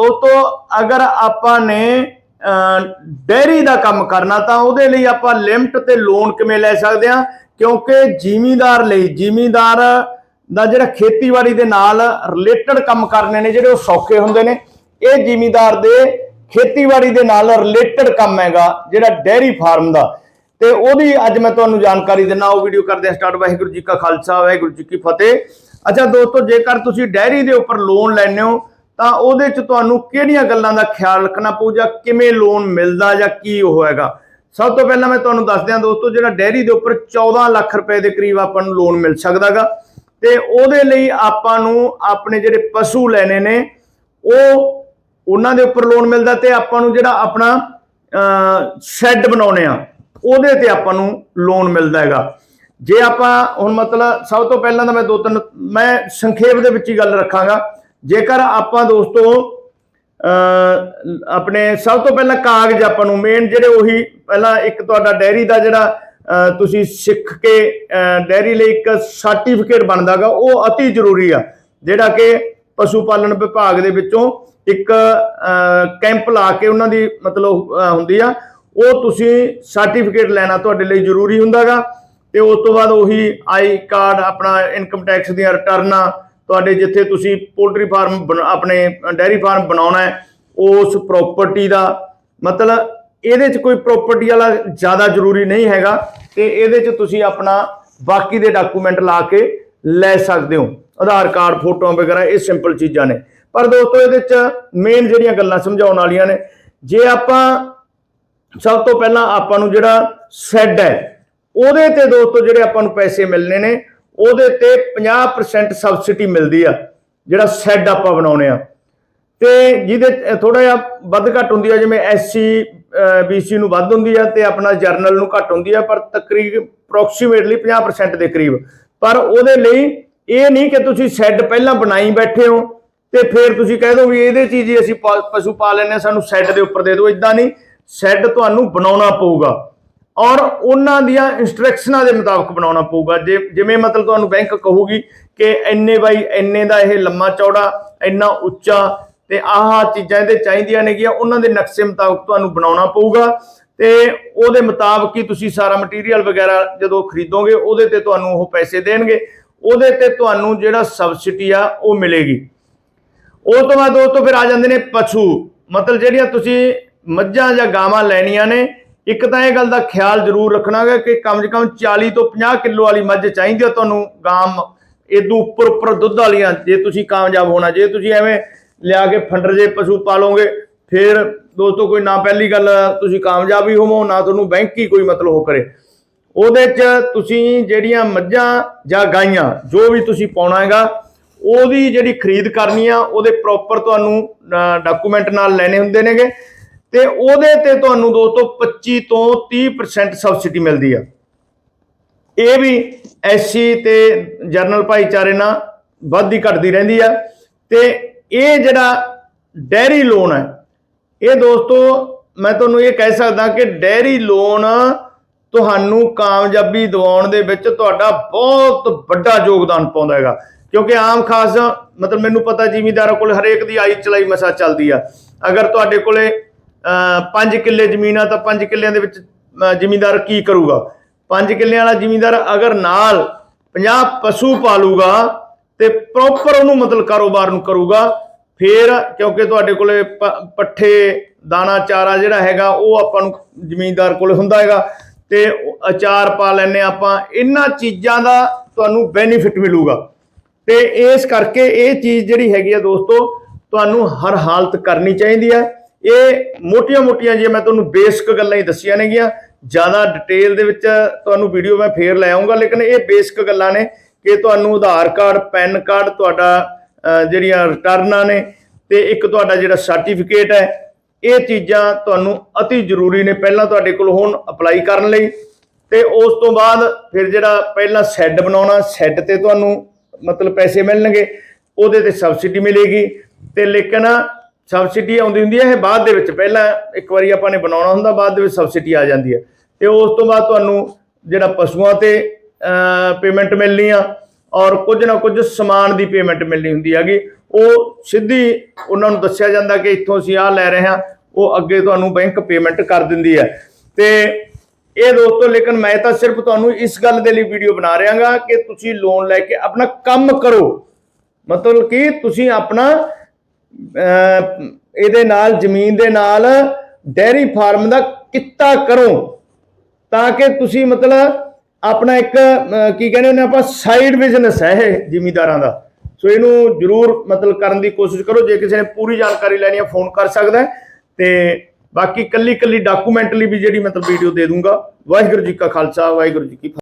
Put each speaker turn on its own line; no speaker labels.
ਦੋਸਤੋ, ਅਗਰ ਆਪਾਂ ਨੇ ਡੈਰੀ ਦਾ ਕੰਮ ਕਰਨਾ ਤਾਂ ਉਹਦੇ ਲਈ ਆਪਾਂ ਲਿਮਟ ਤੇ ਲੋਨ ਕਿਵੇਂ ਲੈ ਸਕਦੇ ਹਾਂ? ਕਿਉਂਕਿ ਜ਼ਿਮੀਂਦਾਰ ਲਈ, ਜ਼ਿਮੀਂਦਾਰ ਦਾ ਜਿਹੜਾ ਖੇਤੀਬਾੜੀ ਦੇ ਨਾਲ ਰਿਲੇਟਡ ਕੰਮ ਕਰਨੇ ਨੇ, ਜਿਹੜੇ ਉਹ ਸੌਖੇ ਹੁੰਦੇ ਨੇ। ਇਹ ਜ਼ਿਮੀਂਦਾਰ ਦੇ ਖੇਤੀਬਾੜੀ ਦੇ ਨਾਲ ਰਿਲੇਟਡ ਕੰਮ ਹੈਗਾ, ਜਿਹੜਾ ਡੈਰੀ ਫਾਰਮ ਦਾ। ਤੇ ਉਹਦੀ ਅੱਜ ਮੈਂ ਤੁਹਾਨੂੰ ਜਾਣਕਾਰੀ ਦਿੰਨਾ ਉਹ ਵੀਡੀਓ ਕਰਦੇ ਆ ਸਟਾਰਟ ਵਾਹਿਗੁਰੂ ਜੀ ਕਾ ਖਾਲਸਾ, ਵਾਹਿਗੁਰੂ ਜੀ ਕੀ ਫਤਿਹ। ਅੱਛਾ, ਦੋਸਤੋ, ਜੇਕਰ ਤੁਸੀਂ ਡੈਰੀ ਦੇ ਉੱਪਰ ਲੋਨ ਲੈਣੇ ਹੋ ਤਾਂ ਉਹਦੇ ਚ ਤੁਹਾਨੂੰ ਕਿਹੜੀਆਂ ਗੱਲਾਂ ਦਾ ਖਿਆਲ ਰੱਖਣਾ ਪਊ ਜਾਂ ਕਿਵੇਂ ਲੋਨ ਮਿਲਦਾ ਜਾਂ ਕੀ ਉਹ ਹੈਗਾ? ਸਭ ਤੋਂ ਪਹਿਲਾਂ ਮੈਂ ਤੁਹਾਨੂੰ ਦੱਸ ਦਿਆਂ ਦੋਸਤੋ, ਜਿਹੜਾ ਡੈਰੀ ਦੇ ਉੱਪਰ 14 ਲੱਖ ਰੁਪਏ ਦੇ ਕਰੀਬ ਆਪਾਂ ਨੂੰ ਲੋਨ ਮਿਲ ਸਕਦਾਗਾ। ਤੇ ਉਹਦੇ ਲਈ ਆਪਾਂ ਨੂੰ ਆਪਣੇ ਜਿਹੜੇ ਪਸ਼ੂ ਲੈਣੇ ਨੇ, ਉਹ ਉਹਨਾਂ ਦੇ ਉੱਪਰ ਲੋਨ ਮਿਲਦਾ ਤੇ ਆਪਾਂ ਨੂੰ ਜਿਹੜਾ ਆਪਣਾ ਸ਼ੈੱਡ ਬਣਾਉਣੇ ਆ, ਉਹਦੇ ਤੇ ਆਪਾਂ ਨੂੰ ਲੋਨ ਮਿਲਦਾ ਹੈਗਾ। ਜੇ ਆਪਾਂ ਹੁਣ ਮਤਲਬ ਸਭ ਤੋਂ ਪਹਿਲਾਂ ਤਾਂ ਮੈਂ ਦੋ ਤਿੰਨ, ਮੈਂ ਸੰਖੇਪ ਦੇ ਵਿੱਚ ਹੀ ਗੱਲ ਰੱਖਾਂਗਾ। ਜੇਕਰ ਆਪਾਂ ਦੋਸਤੋ ਆਪਣੇ ਸਭ ਤੋਂ ਪਹਿਲਾਂ ਕਾਗਜ਼ ਆਪਾਂ ਨੂੰ ਮੇਨ ਜਿਹੜੇ ਉਹੀ ਪਹਿਲਾਂ ਇੱਕ ਤੁਹਾਡਾ ਡੈਰੀ ਦਾ ਜਿਹੜਾ ਤੁਸੀਂ ਸਿੱਖ ਕੇ ਅ, ਡੈਰੀ ਲਈ ਇੱਕ ਸਰਟੀਫਿਕੇਟ ਬਣਦਾਗਾ ਉਹ ਅਤੀ ਜ਼ਰੂਰੀ ਆ। ਜਿਹੜਾ ਕਿ ਪਸ਼ੂ ਪਾਲਣ ਵਿਭਾਗ ਦੇ ਵਿੱਚੋਂ ਇੱਕ ਕੈਂਪ ਲਾ ਕੇ ਉਹਨਾਂ ਦੀ ਮਤਲਬ ਹੁੰਦੀ ਆ ਉਹ ਤੁਸੀਂ ਸਰਟੀਫਿਕੇਟ ਲੈਣਾ ਤੁਹਾਡੇ ਲਈ ਜ਼ਰੂਰੀ ਹੁੰਦਾਗਾ। ਤੇ ਉਸ ਤੋਂ ਬਾਅਦ ਉਹੀ ਆਈ ਕਾਰਡ ਆਪਣਾ ਇਨਕਮ ਟੈਕਸ ਦੀਆਂ ਰਿਟਰਨਾਂ ਤੁਹਾਡੇ ਜਿੱਥੇ ਤੁਸੀਂ ਪੋਲਟਰੀ ਫਾਰਮ ਬਣ- ਆਪਣੇ ਡੈਰੀ ਫਾਰਮ ਬਣਾਉਣਾ ਹੈ, ਉਸ ਪ੍ਰਾਪਰਟੀ ਦਾ ਮਤਲਬ ਇਹਦੇ 'ਚ ਕੋਈ ਪ੍ਰਾਪਰਟੀ ਵਾਲਾ ਜ਼ਿਆਦਾ ਜ਼ਰੂਰੀ ਨਹੀਂ ਹੈਗਾ ਤੇ ਇਹਦੇ 'ਚ ਤੁਸੀਂ ਆਪਣਾ ਬਾਕੀ ਦੇ ਡਾਕੂਮੈਂਟ ਲਾ ਕੇ ਲੈ ਸਕਦੇ ਹੋ, ਆਧਾਰ ਕਾਰਡ, ਫੋਟੋਆਂ ਵਗੈਰਾ, ਇਹ ਸਿੰਪਲ ਚੀਜ਼ਾਂ ਨੇ। ਪਰ ਦੋਸਤੋ ਇਹਦੇ 'ਚ ਮੇਨ ਜਿਹੜੀਆਂ ਗੱਲਾਂ ਸਮਝਾਉਣ ਵਾਲੀਆਂ ਨੇ, ਜੇ ਆਪਾਂ ਸਭ ਤੋਂ ਪਹਿਲਾਂ ਆਪਾਂ ਨੂੰ ਜਿਹੜਾ ਸੈੱਡ ਹੈ, ਉਹਦੇ ਤੇ ਦੋਸਤੋ ਜਿਹੜੇ ਆਪਾਂ ਨੂੰ ਪੈਸੇ ਮਿਲਨੇ ਨੇ ਉਹਦੇ ਤੇ 50% ਸਬਸਿਡੀ ਮਿਲਦੀ ਆ, ਜਿਹੜਾ ਸੈੱਡ ਆਪਾਂ ਬਣਾਉਨੇ ਆ। ਤੇ ਜਿਹਦੇ ਥੋੜਾ ਜਿਹਾ ਵੱਧ ਘੱਟ ਹੁੰਦੀ ਆ, ਜਿਵੇਂ ਐਸਸੀ ਬੀਸੀ ਨੂੰ ਵੱਧ ਹੁੰਦੀ ਆ ਤੇ ਆਪਣਾ ਜਰਨਲ ਨੂੰ ਘੱਟ ਹੁੰਦੀ ਆ, ਪਰ ਤਕਰੀਬ ਅਪਰੋਕਸੀਮੇਟਲੀ 50% ਦੇ ਕਰੀਬ। ਪਰ ਉਹਦੇ ਲਈ ਇਹ ਨਹੀਂ ਕਿ ਤੁਸੀਂ ਸੈੱਡ ਪਹਿਲਾਂ ਬਣਾਈ ਬੈਠੇ ਹੋ ਤੇ ਫਿਰ ਤੁਸੀਂ ਕਹਿ ਦੋ ਵੀ ਇਹਦੇ ਚੀਜ਼ ਹੀ ਅਸੀਂ ਪਾ- ਪਸ਼ੂ ਪਾ ਲੈਨੇ ਸਾਨੂੰ ਸੈੱਡ ਦੇ ਉੱਪਰ ਦੇ ਦਿਓ ਇਦਾਂ ਨਹੀਂ। ਸੈੱਡ ਤੁਹਾਨੂੰ ਬਣਾਉਣਾ ਪਊਗਾ। ਔਰ ਉਹਨਾਂ ਦੀਆਂ ਇਨਸਟਰਕਸ਼ਨਾਂ ਦੇ ਮੁਤਾਬਕ ਬਣਾਉਣਾ ਪਊਗਾ। ਜੇ, ਜਿਵੇਂ ਮਤਲਬ ਤੁਹਾਨੂੰ ਬੈਂਕ ਕਹੂਗੀ ਕਿ ਇੰਨੇ ਬਾਈ, ਇੰਨੇ ਦਾ ਇਹ ਲੰਮਾ ਚੌੜਾ, ਇੰਨਾ ਉੱਚਾ ਤੇ ਆਹ ਚੀਜ਼ਾਂ ਇਹਦੇ ਚਾਹੀਦੀਆਂ ਨੇਗੀਆਂ, ਉਹਨਾਂ ਦੇ ਨਕਸ਼ੇ ਮੁਤਾਬਕ ਤੁਹਾਨੂੰ ਬਣਾਉਣਾ ਪਊਗਾ। ਤੇ ਉਹਦੇ ਮੁਤਾਬਕ ਹੀ ਤੁਸੀਂ ਸਾਰਾ ਮਟੀਰੀਅਲ ਵਗੈਰਾ ਜਦੋਂ ਖਰੀਦੋਗੇ, ਉਹਦੇ ਤੇ ਤੁਹਾਨੂੰ ਉਹ ਪੈਸੇ ਦੇਣਗੇ। ਉਹਦੇ ਤੇ ਤੁਹਾਨੂੰ ਜਿਹੜਾ ਸਬਸਿਡੀ ਆ, ਉਹ ਮਿਲੇਗੀ। ਉਹ ਤੋਂ ਬਾਅਦ ਦੋਸਤੋ ਫਿਰ ਆ ਜਾਂਦੇ ਨੇ ਪਸ਼ੂ। ਮਤਲਬ ਜਿਹੜੀਆਂ ਤੁਸੀਂ ਮੱਝਾਂ ਜਾਂ ਗਾਵਾਂ ਲੈਣੀਆਂ ਨੇ ਇੱਕ ਤਾਂ ਇਹ ਗੱਲ ਦਾ ਖਿਆਲ ਜ਼ਰੂਰ ਰੱਖਣਾ ਹੈ ਕਿ ਕਮ ਸੇ ਕਮ 40 ਤੋਂ 50 ਕਿਲੋ ਵਾਲੀ ਮੱਝ ਚਾਹੀਦੀ ਹੈ ਤੁਹਾਨੂੰ ਗਾਂ ਇਦੋਂ ਉੱਪਰ ਉੱਪਰ ਦੁੱਧ ਵਾਲੀਆਂ, ਜੇ ਤੁਸੀਂ ਕਾਮਯਾਬ ਹੋਣਾ, ਜੇ ਤੁਸੀਂ ਐਵੇਂ ਲਿਆ ਕੇ ਫੰਡਰ ਜੇ ਪਸ਼ੂ ਪਾਲੋਗੇ, ਫਿਰ ਦੋਸਤੋ ਕੋਈ ਨਾ ਪਹਿਲੀ ਗੱਲ ਤੁਸੀਂ ਕਾਮਯਾਬ ਹੀ ਹੋਵੋ, ਨਾ ਤੁਹਾਨੂੰ ਬੈਂਕ ਹੀ ਕੋਈ ਮਤਲਬ ਹੋ ਕਰੇ। ਉਹਦੇ 'ਚ ਤੁਸੀਂ ਜਿਹੜੀਆਂ ਮੱਝਾਂ ਜਾਂ ਗਾਈਆਂ, ਜੋ ਵੀ ਤੁਸੀਂ ਪਾਉਣਾ ਹੈਗਾ, ਉਹਦੀ ਜਿਹੜੀ ਖਰੀਦ ਕਰਨੀ ਆ, ਉਹਦੇ ਪ੍ਰੋਪਰ ਤੁਹਾਨੂੰ ਡਾਕੂਮੈਂਟ ਨਾਲ ਲੈਣੇ ਹੁੰਦੇ ਨੇਗੇ। ਤੇ ਉਹਦੇ ਤੇ ਤੁਹਾਨੂੰ ਦੋਸਤੋ 25 ਤੋਂ 30% ਸਬਸਿਡੀ ਮਿਲਦੀ ਆ। ਇਹ ਵੀ ਐਸਸੀ ਤੇ ਜਰਨਲ ਭਾਈਚਾਰੇ ਨਾਲ ਵੱਧਦੀ ਘਟਦੀ ਰਹਿੰਦੀ ਆ। ਤੇ ਇਹ ਜਿਹੜਾ ਡੈਰੀ ਲੋਨ ਹੈ ਇਹ ਦੋਸਤੋ ਮੈਂ ਤੁਹਾਨੂੰ ਇਹ ਕਹਿ ਸਕਦਾ ਕਿ ਡੈਰੀ ਲੋਨ ਤੁਹਾਨੂੰ ਕਾਮਯਾਬੀ ਦਿਵਾਉਣ ਦੇ ਵਿੱਚ ਤੁਹਾਡਾ ਬਹੁਤ ਵੱਡਾ ਯੋਗਦਾਨ ਪਾਉਂਦਾ ਹੈਗਾ। ਕਿਉਂਕਿ ਆਮ ਖਾਸ ਮਤਲਬ ਮੈਨੂੰ ਪਤਾ ਜ਼ਿਮੀਦਾਰਾਂ ਕੋਲ ਹਰੇਕ ਦੀ ਆਈ ਚਲਾਈ ਮਸਾ ਚੱਲਦੀ ਆ। ਅਗਰ ਤੁਹਾਡੇ ਕੋਲੇ 5 ਕਿੱਲੇ ਜ਼ਮੀਨ ਆ ਤਾਂ 5 ਕਿੱਲਿਆਂ ਦੇ ਵਿੱਚ ਅਹ, ਜ਼ਿਮੀਂਦਾਰ ਕੀ ਕਰੂਗਾ? 5 ਕਿੱਲਿਆਂ ਵਾਲਾ ਜ਼ਿਮੀਂਦਾਰ ਅਗਰ ਨਾਲ 50 ਪਸ਼ੂ ਪਾਲੂਗਾ ਤੇ ਪ੍ਰੋਪਰ ਉਹਨੂੰ ਮਤਲਬ ਕਾਰੋਬਾਰ ਨੂੰ ਕਰੂਗਾ ਫੇਰ ਕਿਉਂਕਿ ਤੁਹਾਡੇ ਕੋਲੇ ਪ- ਪੱਠੇ ਦਾਣਾ ਚਾਰਾ ਜਿਹੜਾ ਹੈਗਾ ਉਹ ਆਪਾਂ ਨੂੰ ਜ਼ਮੀਂਦਾਰ ਕੋਲੇ ਹੁੰਦਾ ਹੈਗਾ ਤੇ ਅਚਾਰ ਪਾ ਲੈਨੇ ਆਪਾਂ ਇਹਨਾਂ ਚੀਜ਼ਾਂ ਦਾ ਤੁਹਾਨੂੰ ਬੈਨੀਫਿਟ ਮਿਲੂਗਾ। ਤੇ ਇਸ ਕਰਕੇ ਇਹ ਚੀਜ਼ ਜਿਹੜੀ ਹੈਗੀ ਆ ਦੋਸਤੋ ਤੁਹਾਨੂੰ ਹਰ ਹਾਲਤ ਕਰਨੀ ਚਾਹੀਦੀ ਹੈ। ਇਹ ਮੋਟੀਆਂ-ਮੋਟੀਆਂ ਜੇ ਮੈਂ ਤੁਹਾਨੂੰ ਬੇਸਿਕ ਗੱਲਾਂ ਹੀ ਦੱਸੀਆਂ ਨੇਗੀਆਂ। ਜ਼ਿਆਦਾ ਡਿਟੇਲ ਦੇ ਵਿੱਚ ਤੁਹਾਨੂੰ ਵੀਡੀਓ ਮੈਂ ਫੇਰ ਲੈ ਆਉਂਗਾ ਲੇਕਿਨ ਇਹ ਬੇਸਿਕ ਗੱਲਾਂ ਨੇ ਕਿ ਤੁਹਾਨੂੰ ਆਧਾਰ ਕਾਰਡ, ਪੈਨ ਕਾਰਡ ਤੁਹਾਡਾ ਜਿਹੜੀਆਂ ਰਿਟਰਨਾਂ ਨੇ ਤੇ ਇੱਕ ਤੁਹਾਡਾ ਜਿਹੜਾ ਸਰਟੀਫਿਕੇਟ ਹੈ, ਇਹ ਚੀਜ਼ਾਂ ਤੁਹਾਨੂੰ ਅਤੀ ਜ਼ਰੂਰੀ ਨੇ ਪਹਿਲਾਂ ਤੁਹਾਡੇ ਕੋਲ ਹੋਣ ਅਪਲਾਈ ਕਰਨ ਲਈ। ਤੇ ਉਸ ਤੋਂ ਬਾਅਦ ਫਿਰ ਜਿਹੜਾ ਪਹਿਲਾਂ ਸੈੱਡ ਬਣਾਉਣਾ ਸੈੱਡ ਤੇ ਤੁਹਾਨੂੰ ਮਤਲਬ ਪੈਸੇ ਮਿਲਣਗੇ, ਉਹਦੇ ਤੇ ਸਬਸਿਡੀ ਮਿਲੇਗੀ। ਤੇ ਲੇਕਿਨ ਸਬਸਿਡੀ ਆਉਂਦੀ ਹੁੰਦੀ ਹੈ, ਇਹ ਬਾਅਦ ਦੇ ਵਿੱਚ, ਪਹਿਲਾਂ ਇੱਕ ਵਾਰੀ ਆਪਾਂ ਨੇ ਬਣਾਉਣਾ ਹੁੰਦਾ, ਬਾਅਦ ਦੇ ਵਿੱਚ ਸਬਸਿਡੀ ਆ ਜਾਂਦੀ ਹੈ। ਤੇ ਉਸ ਤੋਂ ਬਾਅਦ ਤੁਹਾਨੂੰ ਜਿਹੜਾ ਪਸ਼ੂਆਂ ਤੇ ਪੇਮੈਂਟ ਮਿਲਣੀ ਆ, ਔਰ ਕੁਝ ਨਾ ਕੁਝ ਸਮਾਨ ਦੀ ਪੇਮੈਂਟ ਮਿਲਣੀ ਹੁੰਦੀ ਹੈਗੀ। ਉਹ ਸਿੱਧੀ ਉਹਨਾਂ ਨੂੰ ਦੱਸਿਆ ਜਾਂਦਾ ਕਿ ਇੱਥੋਂ ਅਸੀਂ ਆਹ ਲੈ ਰਹੇ ਹਾਂ, ਉਹ ਅੱਗੇ ਤੁਹਾਨੂੰ ਬੈਂਕ ਪੇਮੈਂਟ ਕਰ ਦਿੰਦੀ ਹੈ। ਤੇ ਇਹ ਦੋਸਤੋ, ਲੇਕਿਨ ਮੈਂ ਤਾਂ ਸਿਰਫ ਤੁਹਾਨੂੰ ਇਸ ਗੱਲ ਦੇ ਲਈ ਵੀਡੀਓ ਬਣਾ ਰਿਹਾਗਾ ਕਿ ਤੁਸੀਂ ਲੋਨ ਲੈ ਕੇ ਆਪਣਾ ਕੰਮ ਕਰੋ। ਮਤਲਬ ਕਿ ਤੁਸੀਂ ਆਪਣਾ ਇਹਦੇ ਨਾਲ, ਜ਼ਮੀਨ ਦੇ ਨਾਲ ਡੈਰੀ ਫਾਰਮ ਦਾ ਕਿੱਤਾ ਕਰੋ ਤਾਂ ਕਿ ਤੁਸੀਂ ਮਤਲਬ ਆਪਣਾ ਇੱਕ ਕੀ ਕਹਿੰਦੇ ਹੁੰਦੇ ਆਪਾਂ ਸਾਈਡ ਬਿਜ਼ਨਸ ਹੈ ਇਹ ਜ਼ਿਮੀਦਾਰਾਂ ਦਾ। ਸੋ ਇਹਨੂੰ ਜਰੂਰ ਮਤਲਬ ਕਰਨ ਦੀ ਕੋਸ਼ਿਸ਼ ਕਰੋ, ਜੇ ਕਿਸੇ ਨੇ ਪੂਰੀ ਜਾਣਕਾਰੀ ਲੈਣੀ ਹੈ, ਫੋਨ ਕਰ ਸਕਦਾ ਹੈ। ਤੇ ਬਾਕੀ ਕੱਲੀ ਕੱਲੀ ਡਾਕੂਮੈਂਟਲੀ ਵੀ ਜਿਹੜੀ ਮਤਲਬ ਵੀਡੀਓ ਦੇ ਦੂੰਗਾ। ਵਾਹਿਗੁਰੂ ਜੀ ਕਾ ਖਾਲਸਾ, ਵਾਹਿਗੁਰੂ ਜੀ ਕੀ